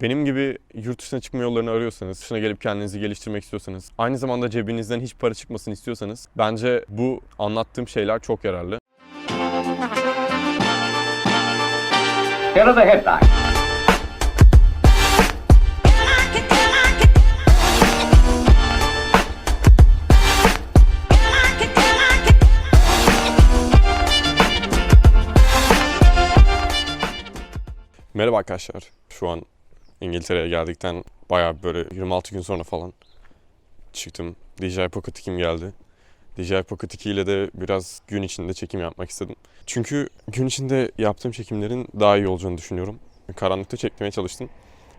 benim gibi yurt dışına çıkma yollarını arıyorsanız, dışına gelip kendinizi geliştirmek istiyorsanız, aynı zamanda cebinizden hiç para çıkmasını istiyorsanız bence bu anlattığım şeyler çok yararlı. Here are the headlines. Merhaba arkadaşlar. Şu an İngiltere'ye geldikten bayağı böyle 26 gün sonra falan çıktım. DJI Pocket 2'm geldi. DJI Pocket 2 ile de biraz gün içinde çekim yapmak istedim. Çünkü gün içinde yaptığım çekimlerin daha iyi olacağını düşünüyorum. Karanlıkta çekmeye çalıştım.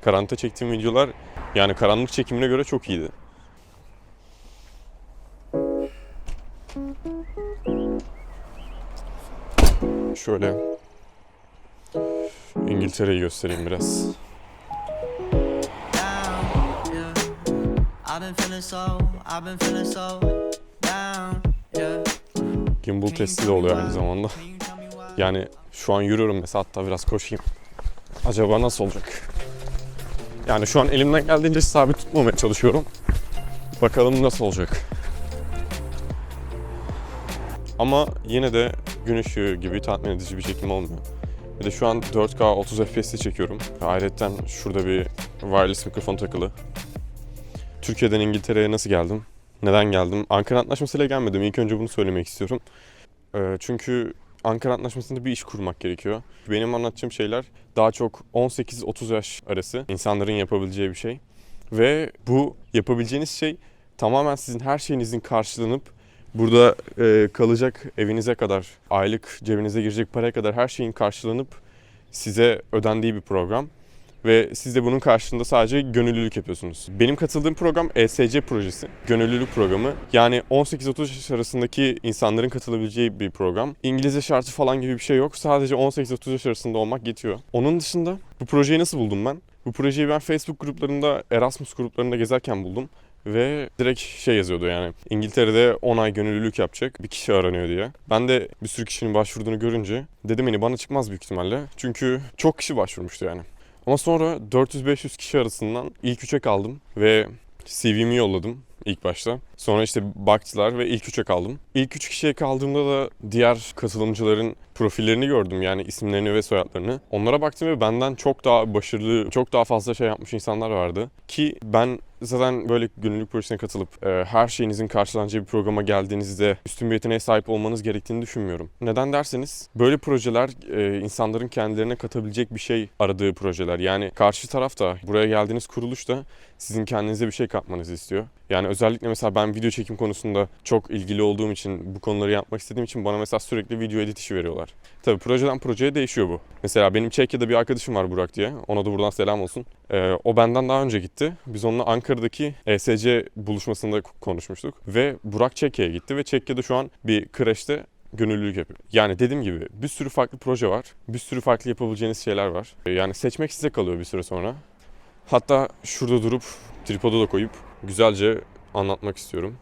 Karanlıkta çektiğim videolar yani karanlık çekimine göre çok iyiydi. Şöyle İngiltere'yi göstereyim biraz. Been feeling so, I've been feeling so down, yeah. Gimbal testi de oluyor aynı zamanda. Yani şu an yürüyorum mesela hatta biraz koşayım. Acaba nasıl olacak? Yani şu an elimden geldiğince sabit tutmamaya çalışıyorum. Bakalım nasıl olacak. Ama yine de gün ışığı gibi tatmin edici bir çekim olmuyor. Bir de şu an 4K 30 FPS'te çekiyorum. Ayrıca şurada bir wireless mikrofon takılı. Türkiye'den İngiltere'ye nasıl geldim? Neden geldim? Ankara Antlaşması'yla gelmedim. İlk önce bunu söylemek istiyorum. Ee, çünkü Ankara Antlaşması'nda bir iş kurmak gerekiyor. Benim anlatacağım şeyler daha çok 18-30 yaş arası insanların yapabileceği bir şey. Ve bu yapabileceğiniz şey tamamen sizin her şeyinizin karşılanıp burada e, kalacak evinize kadar, aylık cebinize girecek paraya kadar her şeyin karşılanıp size ödendiği bir program. Ve siz de bunun karşılığında sadece gönüllülük yapıyorsunuz. Benim katıldığım program ESC projesi. Gönüllülük programı. Yani 18-30 yaş arasındaki insanların katılabileceği bir program. İngilizce şartı falan gibi bir şey yok. Sadece 18-30 yaş arasında olmak yetiyor. Onun dışında bu projeyi nasıl buldum ben? Bu projeyi ben Facebook gruplarında, Erasmus gruplarında gezerken buldum. Ve direkt şey yazıyordu yani İngiltere'de 10 ay gönüllülük yapacak bir kişi aranıyor diye. Ben de bir sürü kişinin başvurduğunu görünce dedim hani bana çıkmaz büyük ihtimalle. Çünkü çok kişi başvurmuştu yani. Ama sonra 400-500 kişi arasından ilk üçe kaldım ve CV'mi yolladım ilk başta. Sonra işte baktılar ve ilk üçe kaldım. İlk üç kişiye kaldığımda da diğer katılımcıların profillerini gördüm yani isimlerini ve soyadlarını. Onlara baktım ve benden çok daha başarılı, çok daha fazla şey yapmış insanlar vardı. Ki ben zaten böyle gönüllülük projesine katılıp e, her şeyinizin karşılanacağı bir programa geldiğinizde üstün bir yeteneğe sahip olmanız gerektiğini düşünmüyorum. Neden derseniz böyle projeler e, insanların kendilerine katabilecek bir şey aradığı projeler. Yani karşı taraf da buraya geldiğiniz kuruluş da sizin kendinize bir şey katmanızı istiyor. Yani özellikle mesela ben video çekim konusunda çok ilgili olduğum için, bu konuları yapmak istediğim için bana mesela sürekli video edit işi veriyorlar. Tabii projeden projeye değişiyor bu. Mesela benim Çekya'da bir arkadaşım var Burak diye. Ona da buradan selam olsun. Ee, o benden daha önce gitti. Biz onunla Ankara'daki ESC buluşmasında konuşmuştuk. Ve Burak Çekya'ya gitti ve Çekya'da şu an bir kreşte gönüllülük yapıyor. Yani dediğim gibi bir sürü farklı proje var. Bir sürü farklı yapabileceğiniz şeyler var. Ee, Yani seçmek size kalıyor bir süre sonra. Hatta şurada durup tripoda da koyup güzelce anlatmak istiyorum.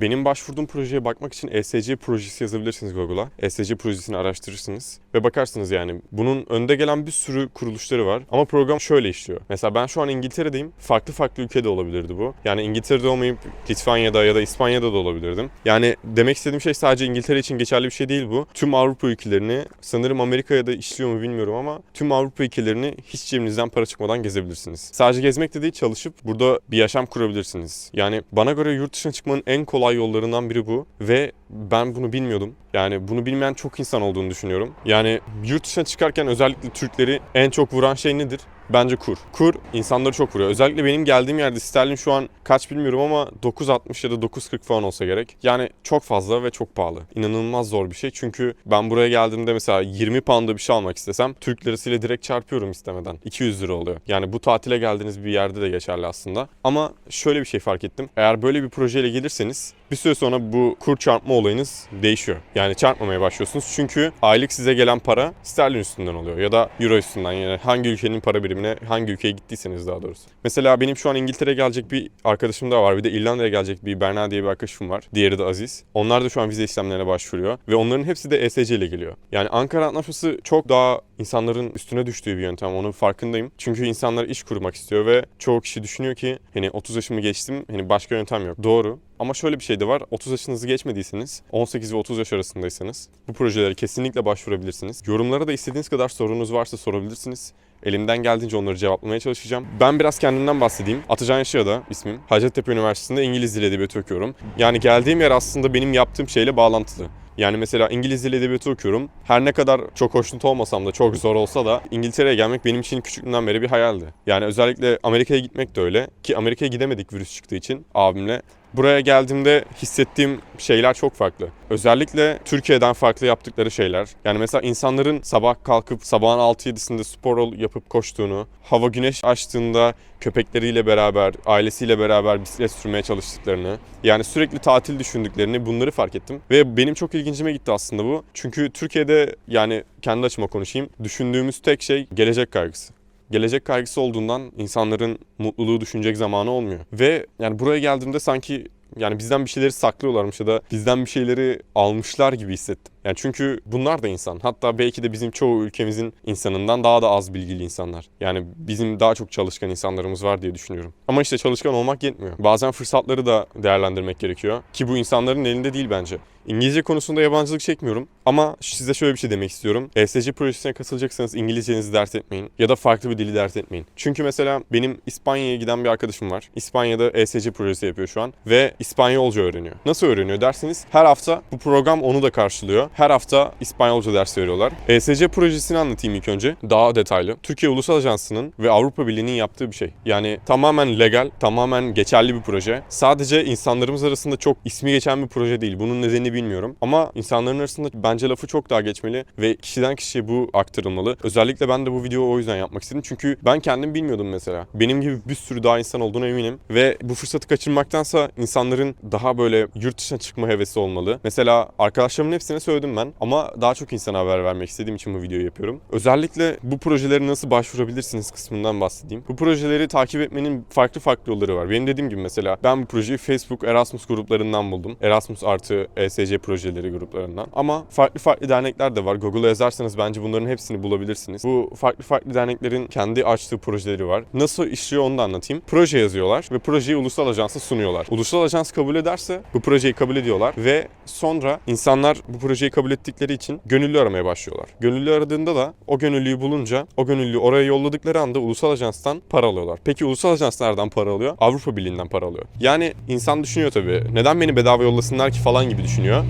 Benim başvurduğum projeye bakmak için ESC projesi yazabilirsiniz Google'a. ESC projesini araştırırsınız ve bakarsınız yani. Bunun önde gelen bir sürü kuruluşları var ama program şöyle işliyor. Mesela ben şu an İngiltere'deyim. Farklı farklı ülkede olabilirdi bu. Yani İngiltere'de olmayıp Litvanya'da ya da İspanya'da da olabilirdim. Yani demek istediğim şey sadece İngiltere için geçerli bir şey değil bu. Tüm Avrupa ülkelerini, sanırım Amerika'ya da işliyor mu bilmiyorum ama tüm Avrupa ülkelerini hiç cebinizden para çıkmadan gezebilirsiniz. Sadece gezmek de değil çalışıp burada bir yaşam kurabilirsiniz. Yani bana göre yurt dışına çıkmanın en kolay yollarından biri bu ve ben bunu bilmiyordum. Yani bunu bilmeyen çok insan olduğunu düşünüyorum. Yani yurt dışına çıkarken özellikle Türkleri en çok vuran şey nedir? Bence kur. Kur insanları çok vuruyor. Özellikle benim geldiğim yerde sterlin şu an kaç bilmiyorum ama 9.60 ya da 9.40 falan olsa gerek. Yani çok fazla ve çok pahalı. İnanılmaz zor bir şey. Çünkü ben buraya geldiğimde mesela 20 pound'a bir şey almak istesem Türk lirasıyla direkt çarpıyorum istemeden. 200 lira oluyor. Yani bu tatile geldiğiniz bir yerde de geçerli aslında. Ama şöyle bir şey fark ettim. Eğer böyle bir projeyle gelirseniz bir süre sonra bu kur çarpma olayınız değişiyor. Yani çarpmamaya başlıyorsunuz. Çünkü aylık size gelen para sterlin üstünden oluyor ya da euro üstünden yani hangi ülkenin para birimi takibine hangi ülkeye gittiyseniz daha doğrusu. Mesela benim şu an İngiltere'ye gelecek bir arkadaşım da var. Bir de İrlanda'ya gelecek bir Berna diye bir arkadaşım var. Diğeri de Aziz. Onlar da şu an vize işlemlerine başvuruyor. Ve onların hepsi de ESC ile geliyor. Yani Ankara Antlaşması çok daha insanların üstüne düştüğü bir yöntem. Onun farkındayım. Çünkü insanlar iş kurmak istiyor ve çoğu kişi düşünüyor ki hani 30 yaşımı geçtim hani başka yöntem yok. Doğru. Ama şöyle bir şey de var. 30 yaşınızı geçmediyseniz, 18 ve 30 yaş arasındaysanız bu projelere kesinlikle başvurabilirsiniz. Yorumlara da istediğiniz kadar sorunuz varsa sorabilirsiniz. Elimden geldiğince onları cevaplamaya çalışacağım. Ben biraz kendimden bahsedeyim. Atacan Yaşıya İsmim. Hacettepe Üniversitesi'nde İngiliz Dili Edebiyatı okuyorum. Yani geldiğim yer aslında benim yaptığım şeyle bağlantılı. Yani mesela İngiliz Dili Edebiyatı okuyorum. Her ne kadar çok hoşnut olmasam da çok zor olsa da İngiltere'ye gelmek benim için küçüklüğümden beri bir hayaldi. Yani özellikle Amerika'ya gitmek de öyle. Ki Amerika'ya gidemedik virüs çıktığı için abimle. Buraya geldiğimde hissettiğim şeyler çok farklı. Özellikle Türkiye'den farklı yaptıkları şeyler. Yani mesela insanların sabah kalkıp sabahın 6-7'sinde spor yapıp koştuğunu, hava güneş açtığında köpekleriyle beraber, ailesiyle beraber bisiklet sürmeye çalıştıklarını, yani sürekli tatil düşündüklerini bunları fark ettim. Ve benim çok ilgincime gitti aslında bu. Çünkü Türkiye'de yani kendi açıma konuşayım, düşündüğümüz tek şey gelecek kaygısı gelecek kaygısı olduğundan insanların mutluluğu düşünecek zamanı olmuyor. Ve yani buraya geldiğimde sanki yani bizden bir şeyleri saklıyorlarmış ya da bizden bir şeyleri almışlar gibi hissettim. Yani çünkü bunlar da insan. Hatta belki de bizim çoğu ülkemizin insanından daha da az bilgili insanlar. Yani bizim daha çok çalışkan insanlarımız var diye düşünüyorum. Ama işte çalışkan olmak yetmiyor. Bazen fırsatları da değerlendirmek gerekiyor. Ki bu insanların elinde değil bence. İngilizce konusunda yabancılık çekmiyorum ama size şöyle bir şey demek istiyorum. ESC projesine katılacaksanız İngilizcenizi dert etmeyin ya da farklı bir dili dert etmeyin. Çünkü mesela benim İspanya'ya giden bir arkadaşım var. İspanya'da ESC projesi yapıyor şu an ve İspanyolca öğreniyor. Nasıl öğreniyor derseniz her hafta bu program onu da karşılıyor. Her hafta İspanyolca ders veriyorlar. ESC projesini anlatayım ilk önce daha detaylı. Türkiye Ulusal Ajansı'nın ve Avrupa Birliği'nin yaptığı bir şey. Yani tamamen legal, tamamen geçerli bir proje. Sadece insanlarımız arasında çok ismi geçen bir proje değil. Bunun nedenini bilmiyorum. Ama insanların arasında bence lafı çok daha geçmeli ve kişiden kişiye bu aktarılmalı. Özellikle ben de bu videoyu o yüzden yapmak istedim. Çünkü ben kendim bilmiyordum mesela. Benim gibi bir sürü daha insan olduğuna eminim. Ve bu fırsatı kaçırmaktansa insanların daha böyle yurt dışına çıkma hevesi olmalı. Mesela arkadaşlarımın hepsine söyledim ben ama daha çok insana haber vermek istediğim için bu videoyu yapıyorum. Özellikle bu projelere nasıl başvurabilirsiniz kısmından bahsedeyim. Bu projeleri takip etmenin farklı farklı yolları var. Benim dediğim gibi mesela ben bu projeyi Facebook Erasmus gruplarından buldum. Erasmus artı ESC projeleri gruplarından. Ama farklı farklı dernekler de var. Google'a yazarsanız bence bunların hepsini bulabilirsiniz. Bu farklı farklı derneklerin kendi açtığı projeleri var. Nasıl işliyor onu da anlatayım. Proje yazıyorlar ve projeyi ulusal ajansa sunuyorlar. Ulusal ajans kabul ederse bu projeyi kabul ediyorlar ve sonra insanlar bu projeyi kabul ettikleri için gönüllü aramaya başlıyorlar. Gönüllü aradığında da o gönüllüyü bulunca o gönüllüyü oraya yolladıkları anda ulusal ajanstan para alıyorlar. Peki ulusal ajans nereden para alıyor? Avrupa Birliği'nden para alıyor. Yani insan düşünüyor tabii. Neden beni bedava yollasınlar ki falan gibi düşünüyor.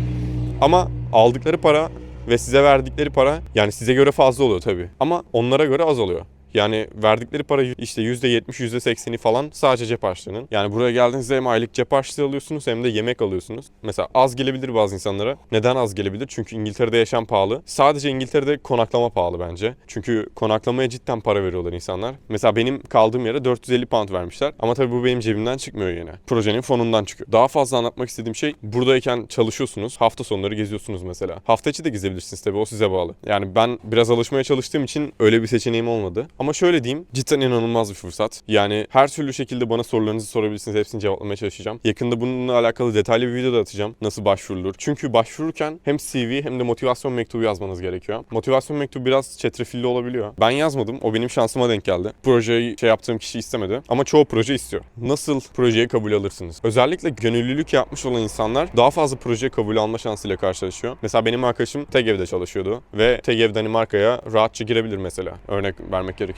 Ama aldıkları para ve size verdikleri para yani size göre fazla oluyor tabii. Ama onlara göre az oluyor. Yani verdikleri para işte %70, %80'i falan sadece cep harçlığının. Yani buraya geldiğinizde hem aylık cep harçlığı alıyorsunuz hem de yemek alıyorsunuz. Mesela az gelebilir bazı insanlara. Neden az gelebilir? Çünkü İngiltere'de yaşam pahalı. Sadece İngiltere'de konaklama pahalı bence. Çünkü konaklamaya cidden para veriyorlar insanlar. Mesela benim kaldığım yere 450 pound vermişler. Ama tabii bu benim cebimden çıkmıyor yine. Projenin fonundan çıkıyor. Daha fazla anlatmak istediğim şey buradayken çalışıyorsunuz. Hafta sonları geziyorsunuz mesela. Hafta içi de gezebilirsiniz tabii o size bağlı. Yani ben biraz alışmaya çalıştığım için öyle bir seçeneğim olmadı. Ama şöyle diyeyim, cidden inanılmaz bir fırsat. Yani her türlü şekilde bana sorularınızı sorabilirsiniz. Hepsini cevaplamaya çalışacağım. Yakında bununla alakalı detaylı bir video da atacağım. Nasıl başvurulur? Çünkü başvururken hem CV hem de motivasyon mektubu yazmanız gerekiyor. Motivasyon mektubu biraz çetrefilli olabiliyor. Ben yazmadım. O benim şansıma denk geldi. Projeyi şey yaptığım kişi istemedi. Ama çoğu proje istiyor. Nasıl projeye kabul alırsınız? Özellikle gönüllülük yapmış olan insanlar daha fazla projeye kabul alma şansıyla karşılaşıyor. Mesela benim arkadaşım TEGEV'de çalışıyordu ve TEGEV Danimarka'ya rahatça girebilir mesela. Örnek vermek gerekirse.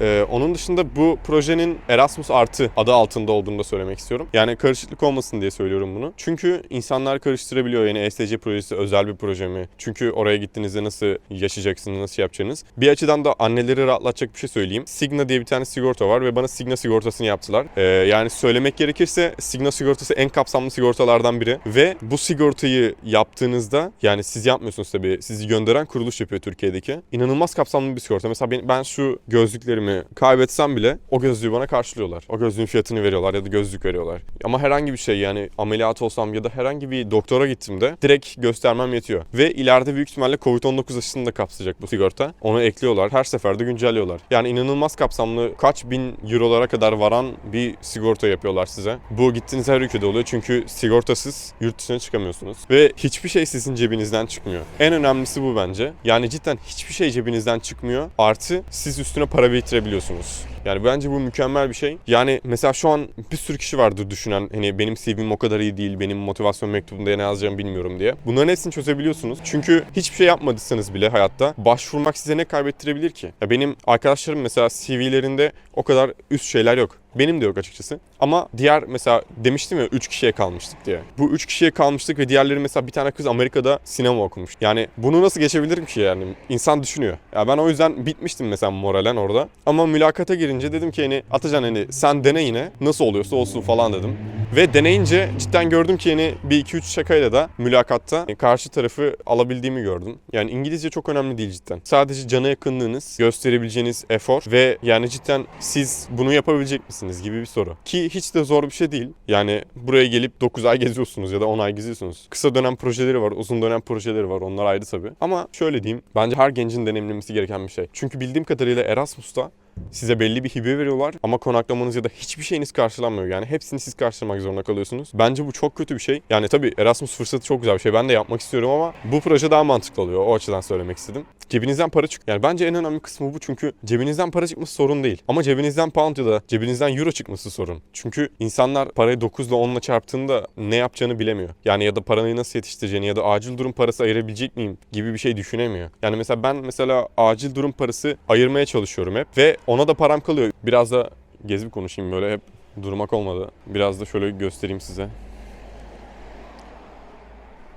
Ee, onun dışında bu projenin Erasmus artı adı altında olduğunu da söylemek istiyorum. Yani karışıklık olmasın diye söylüyorum bunu. Çünkü insanlar karıştırabiliyor yani ESC projesi özel bir proje mi? Çünkü oraya gittiğinizde nasıl yaşayacaksınız, nasıl yapacaksınız? Bir açıdan da anneleri rahatlatacak bir şey söyleyeyim. Signa diye bir tane sigorta var ve bana Signa sigortasını yaptılar. Ee, yani söylemek gerekirse Signa sigortası en kapsamlı sigortalardan biri ve bu sigortayı yaptığınızda yani siz yapmıyorsunuz tabii. Sizi gönderen kuruluş yapıyor Türkiye'deki. İnanılmaz kapsamlı bir sigorta. Mesela ben, ben şu gözlüklerimi kaybetsem bile o gözlüğü bana karşılıyorlar. O gözlüğün fiyatını veriyorlar ya da gözlük veriyorlar. Ama herhangi bir şey yani ameliyat olsam ya da herhangi bir doktora gittiğimde direkt göstermem yetiyor. Ve ileride büyük ihtimalle Covid-19 aşısını da kapsayacak bu sigorta. Onu ekliyorlar. Her seferde güncelliyorlar. Yani inanılmaz kapsamlı kaç bin eurolara kadar varan bir sigorta yapıyorlar size. Bu gittiğiniz her ülkede oluyor çünkü sigortasız yurt dışına çıkamıyorsunuz. Ve hiçbir şey sizin cebinizden çıkmıyor. En önemlisi bu bence. Yani cidden hiçbir şey cebinizden çıkmıyor. Artı siz üstüne para biriktirebiliyorsunuz. Yani bence bu mükemmel bir şey. Yani mesela şu an bir sürü kişi vardır düşünen hani benim CV'm o kadar iyi değil, benim motivasyon mektubunda ne yazacağımı bilmiyorum diye. Bunların hepsini çözebiliyorsunuz. Çünkü hiçbir şey yapmadıysanız bile hayatta başvurmak size ne kaybettirebilir ki? Ya benim arkadaşlarım mesela CV'lerinde o kadar üst şeyler yok. Benim de yok açıkçası. Ama diğer mesela demiştim ya 3 kişiye kalmıştık diye. Bu 3 kişiye kalmıştık ve diğerleri mesela bir tane kız Amerika'da sinema okumuş. Yani bunu nasıl geçebilirim ki yani? İnsan düşünüyor. Ya ben o yüzden bitmiştim mesela moralen orada. Ama mülakata girince dedim ki hani Atacan hani sen dene yine nasıl oluyorsa olsun falan dedim. Ve deneyince cidden gördüm ki hani bir iki üç şakayla da mülakatta karşı tarafı alabildiğimi gördüm. Yani İngilizce çok önemli değil cidden. Sadece cana yakınlığınız, gösterebileceğiniz efor ve yani cidden siz bunu yapabilecek misiniz gibi bir soru. Ki hiç de zor bir şey değil. Yani buraya gelip 9 ay geziyorsunuz ya da 10 ay geziyorsunuz. Kısa dönem projeleri var, uzun dönem projeleri var. Onlar ayrı tabii. Ama şöyle diyeyim. Bence her gencin deneyimlemesi gereken bir şey. Çünkü bildiğim kadarıyla Erasmus'ta size belli bir hibe veriyorlar ama konaklamanız ya da hiçbir şeyiniz karşılanmıyor. Yani hepsini siz karşılamak zorunda kalıyorsunuz. Bence bu çok kötü bir şey. Yani tabii Erasmus fırsatı çok güzel bir şey. Ben de yapmak istiyorum ama bu proje daha mantıklı oluyor. O açıdan söylemek istedim. Cebinizden para çık. Yani bence en önemli kısmı bu çünkü cebinizden para çıkması sorun değil. Ama cebinizden pound ya da cebinizden euro çıkması sorun. Çünkü insanlar parayı 9 ile 10 ile çarptığında ne yapacağını bilemiyor. Yani ya da parayı nasıl yetiştireceğini ya da acil durum parası ayırabilecek miyim gibi bir şey düşünemiyor. Yani mesela ben mesela acil durum parası ayırmaya çalışıyorum hep ve ona da param kalıyor. Biraz da gezip konuşayım böyle hep durmak olmadı. Biraz da şöyle göstereyim size.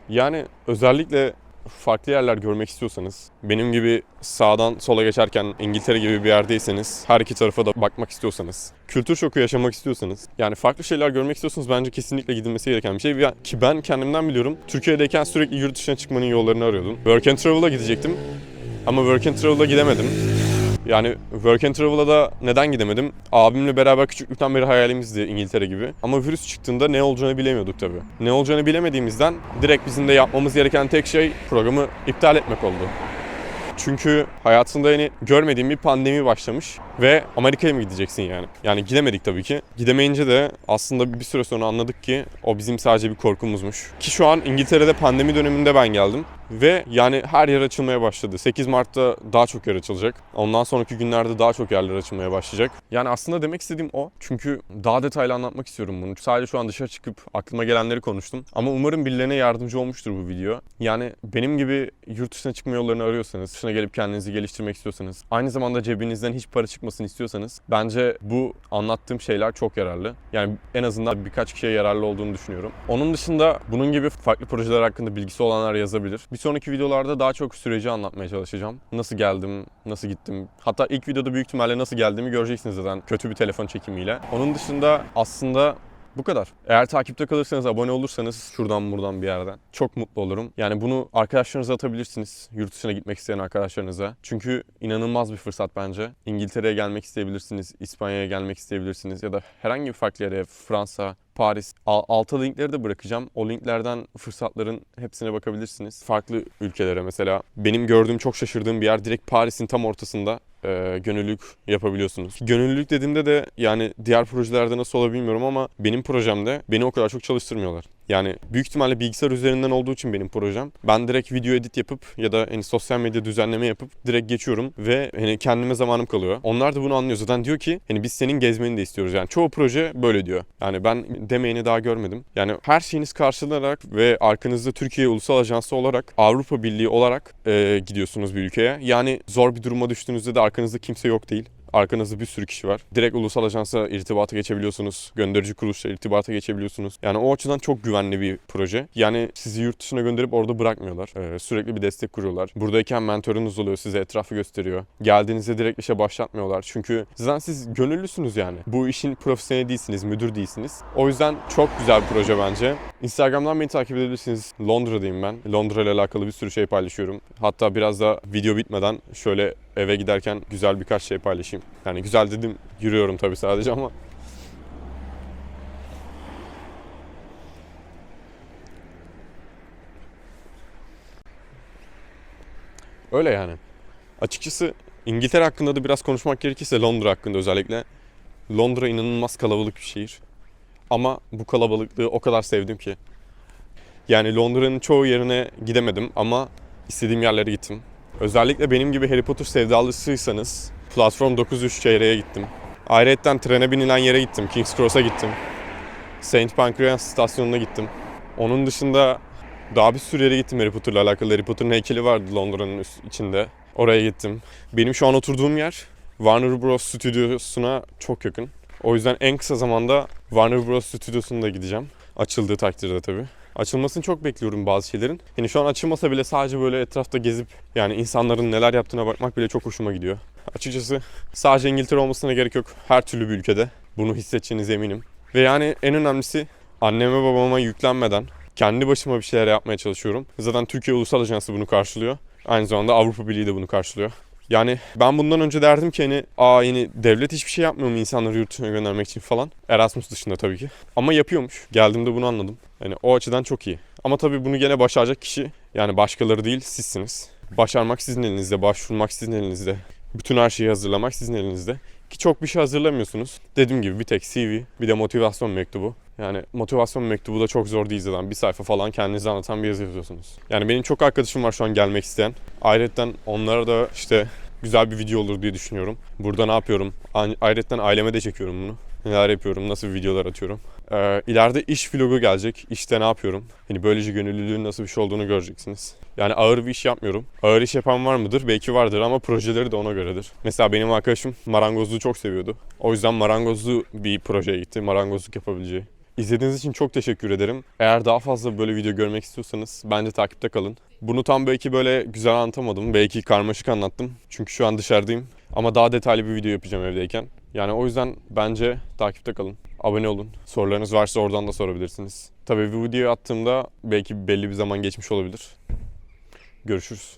Yani özellikle farklı yerler görmek istiyorsanız, benim gibi sağdan sola geçerken İngiltere gibi bir yerdeyseniz, her iki tarafa da bakmak istiyorsanız, kültür şoku yaşamak istiyorsanız, yani farklı şeyler görmek istiyorsanız bence kesinlikle gidilmesi gereken bir şey. Ki ben kendimden biliyorum, Türkiye'deyken sürekli yurt dışına çıkmanın yollarını arıyordum. Work and Travel'a gidecektim ama Work and Travel'a gidemedim. Yani Work and Travel'a da neden gidemedim? Abimle beraber küçüklükten beri hayalimizdi İngiltere gibi. Ama virüs çıktığında ne olacağını bilemiyorduk tabii. Ne olacağını bilemediğimizden direkt bizim de yapmamız gereken tek şey programı iptal etmek oldu. Çünkü hayatında yani görmediğim bir pandemi başlamış ve Amerika'ya mı gideceksin yani? Yani gidemedik tabii ki. Gidemeyince de aslında bir süre sonra anladık ki o bizim sadece bir korkumuzmuş. Ki şu an İngiltere'de pandemi döneminde ben geldim. Ve yani her yer açılmaya başladı. 8 Mart'ta daha çok yer açılacak. Ondan sonraki günlerde daha çok yerler açılmaya başlayacak. Yani aslında demek istediğim o. Çünkü daha detaylı anlatmak istiyorum bunu. Sadece şu an dışarı çıkıp aklıma gelenleri konuştum. Ama umarım birilerine yardımcı olmuştur bu video. Yani benim gibi yurt dışına çıkma yollarını arıyorsanız, dışına gelip kendinizi geliştirmek istiyorsanız, aynı zamanda cebinizden hiç para çıkmasını istiyorsanız bence bu anlattığım şeyler çok yararlı. Yani en azından birkaç kişiye yararlı olduğunu düşünüyorum. Onun dışında bunun gibi farklı projeler hakkında bilgisi olanlar yazabilir. Bir sonraki videolarda daha çok süreci anlatmaya çalışacağım. Nasıl geldim, nasıl gittim. Hatta ilk videoda büyük ihtimalle nasıl geldiğimi göreceksiniz zaten kötü bir telefon çekimiyle. Onun dışında aslında bu kadar. Eğer takipte kalırsanız, abone olursanız şuradan buradan bir yerden çok mutlu olurum. Yani bunu arkadaşlarınıza atabilirsiniz. Yurt dışına gitmek isteyen arkadaşlarınıza. Çünkü inanılmaz bir fırsat bence. İngiltere'ye gelmek isteyebilirsiniz, İspanya'ya gelmek isteyebilirsiniz ya da herhangi bir farklı yere, Fransa, Paris. Al- Alta linkleri de bırakacağım. O linklerden fırsatların hepsine bakabilirsiniz. Farklı ülkelere mesela. Benim gördüğüm çok şaşırdığım bir yer direkt Paris'in tam ortasında e, gönüllülük yapabiliyorsunuz. Gönüllülük dediğimde de yani diğer projelerde nasıl olabilir ama benim projemde beni o kadar çok çalıştırmıyorlar. Yani büyük ihtimalle bilgisayar üzerinden olduğu için benim projem. Ben direkt video edit yapıp ya da hani sosyal medya düzenleme yapıp direkt geçiyorum ve hani kendime zamanım kalıyor. Onlar da bunu anlıyor. Zaten diyor ki hani biz senin gezmeni de istiyoruz. Yani çoğu proje böyle diyor. Yani ben demeyeni daha görmedim. Yani her şeyiniz karşılanarak ve arkanızda Türkiye Ulusal Ajansı olarak Avrupa Birliği olarak e, gidiyorsunuz bir ülkeye. Yani zor bir duruma düştüğünüzde de arkanızda kimse yok değil. Arkanızda bir sürü kişi var. Direkt ulusal ajansa irtibata geçebiliyorsunuz. Gönderici kuruluşla irtibata geçebiliyorsunuz. Yani o açıdan çok güvenli bir proje. Yani sizi yurt dışına gönderip orada bırakmıyorlar. Ee, sürekli bir destek kuruyorlar. Buradayken mentorunuz oluyor. Size etrafı gösteriyor. Geldiğinizde direkt işe başlatmıyorlar. Çünkü zaten siz gönüllüsünüz yani. Bu işin profesyoneli değilsiniz, müdür değilsiniz. O yüzden çok güzel bir proje bence. Instagram'dan beni takip edebilirsiniz. Londra'dayım ben. Londra ile alakalı bir sürü şey paylaşıyorum. Hatta biraz da video bitmeden şöyle eve giderken güzel birkaç şey paylaşayım. Yani güzel dedim yürüyorum tabii sadece ama Öyle yani. Açıkçası İngiltere hakkında da biraz konuşmak gerekirse Londra hakkında özellikle. Londra inanılmaz kalabalık bir şehir. Ama bu kalabalıklığı o kadar sevdim ki. Yani Londra'nın çoğu yerine gidemedim ama istediğim yerlere gittim. Özellikle benim gibi Harry Potter sevdalısıysanız Platform 903 çeyreğe gittim. Ayrıca trene binilen yere gittim. King's Cross'a gittim. St. Pancras stasyonuna gittim. Onun dışında daha bir sürü yere gittim Harry Potter'la alakalı. Harry Potter'ın heykeli vardı Londra'nın içinde. Oraya gittim. Benim şu an oturduğum yer Warner Bros. stüdyosuna çok yakın. O yüzden en kısa zamanda Warner Bros. stüdyosuna da gideceğim. Açıldığı takdirde tabii. Açılmasını çok bekliyorum bazı şeylerin. Yani şu an açılmasa bile sadece böyle etrafta gezip yani insanların neler yaptığına bakmak bile çok hoşuma gidiyor. Açıkçası sadece İngiltere olmasına gerek yok. Her türlü bir ülkede bunu hissedeceğinize eminim. Ve yani en önemlisi anneme babama yüklenmeden kendi başıma bir şeyler yapmaya çalışıyorum. Zaten Türkiye Ulusal Ajansı bunu karşılıyor. Aynı zamanda Avrupa Birliği de bunu karşılıyor. Yani ben bundan önce derdim ki hani aa yeni devlet hiçbir şey yapmıyor mu insanları yurt dışına göndermek için falan. Erasmus dışında tabii ki. Ama yapıyormuş. Geldiğimde bunu anladım. Yani o açıdan çok iyi. Ama tabii bunu gene başaracak kişi yani başkaları değil sizsiniz. Başarmak sizin elinizde, başvurmak sizin elinizde. Bütün her şeyi hazırlamak sizin elinizde. Ki çok bir şey hazırlamıyorsunuz. Dediğim gibi bir tek CV, bir de motivasyon mektubu. Yani motivasyon mektubu da çok zor değil zaten. Bir sayfa falan kendinizi anlatan bir yazı yazıyorsunuz. Yani benim çok arkadaşım var şu an gelmek isteyen. Ayrıca onlara da işte güzel bir video olur diye düşünüyorum. Burada ne yapıyorum? Ayrıca aileme de çekiyorum bunu. Neler yapıyorum, nasıl videolar atıyorum. Ee, ileride iş vlogu gelecek. İşte ne yapıyorum? Hani böylece gönüllülüğün nasıl bir şey olduğunu göreceksiniz. Yani ağır bir iş yapmıyorum. Ağır iş yapan var mıdır? Belki vardır ama projeleri de ona göredir. Mesela benim arkadaşım marangozluğu çok seviyordu. O yüzden marangozlu bir projeye gitti. Marangozluk yapabileceği. İzlediğiniz için çok teşekkür ederim. Eğer daha fazla böyle video görmek istiyorsanız bence takipte kalın. Bunu tam belki böyle güzel anlatamadım. Belki karmaşık anlattım. Çünkü şu an dışarıdayım. Ama daha detaylı bir video yapacağım evdeyken. Yani o yüzden bence takipte kalın. Abone olun. Sorularınız varsa oradan da sorabilirsiniz. Tabii bu videoyu attığımda belki belli bir zaman geçmiş olabilir. Görüşürüz.